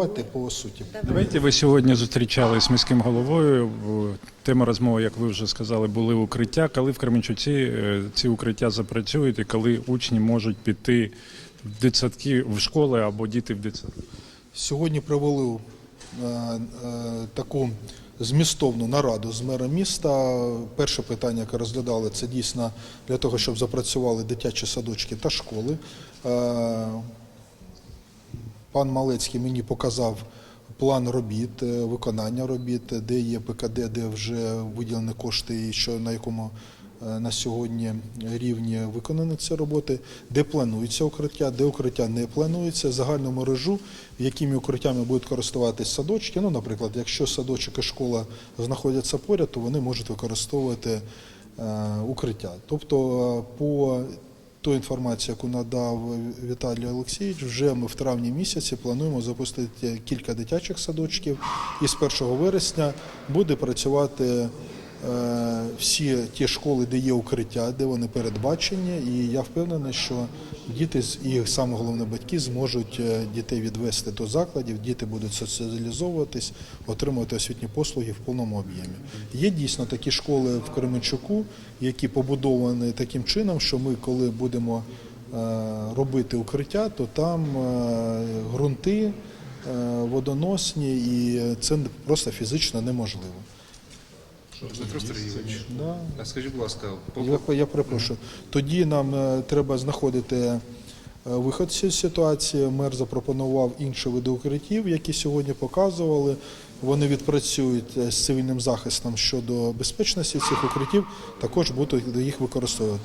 давайте по суті. Давайте ви сьогодні зустрічались з міським головою. Тема розмови, як ви вже сказали, були укриття. Коли в Кременчуці е, ці укриття запрацюють і коли учні можуть піти в дитсадки, в школи або діти в дитсадки? Сьогодні провели е, е, таку змістовну нараду з мером міста. Перше питання, яке розглядали, це дійсно для того, щоб запрацювали дитячі садочки та школи. Е, Пан Малецький мені показав план робіт, е, виконання робіт, де є ПКД, де вже виділені кошти, і що на якому е, на сьогодні рівні виконані ці роботи, де планується укриття, де укриття не планується, загальну мережу, якими укриттями будуть користуватись садочки. Ну, наприклад, якщо садочок і школа знаходяться поряд, то вони можуть використовувати е, укриття. Тобто по ту інформацію, яку надав Віталій Олексійович, вже ми в травні місяці плануємо запустити кілька дитячих садочків, і з 1 вересня буде працювати всі ті школи, де є укриття, де вони передбачені. І я впевнений, що діти з- і саме головне батьки зможуть е, дітей відвести до закладів, діти будуть соціалізовуватись, отримувати освітні послуги в повному об'ємі. Є дійсно такі школи в Кременчуку, які побудовані таким чином, що ми, коли будемо е, робити укриття, то там е, ґрунти е, водоносні, і це просто фізично неможливо. Дмитро Сергійович, Да. а скажіть, будь ласка, по Я, я перепрошую. Тоді нам е, треба знаходити е, виход з цієї ситуації. Мер запропонував інші види укриттів, які сьогодні показували. Вони відпрацюють е, з цивільним захистом щодо безпечності цих укриттів, також будуть їх використовувати.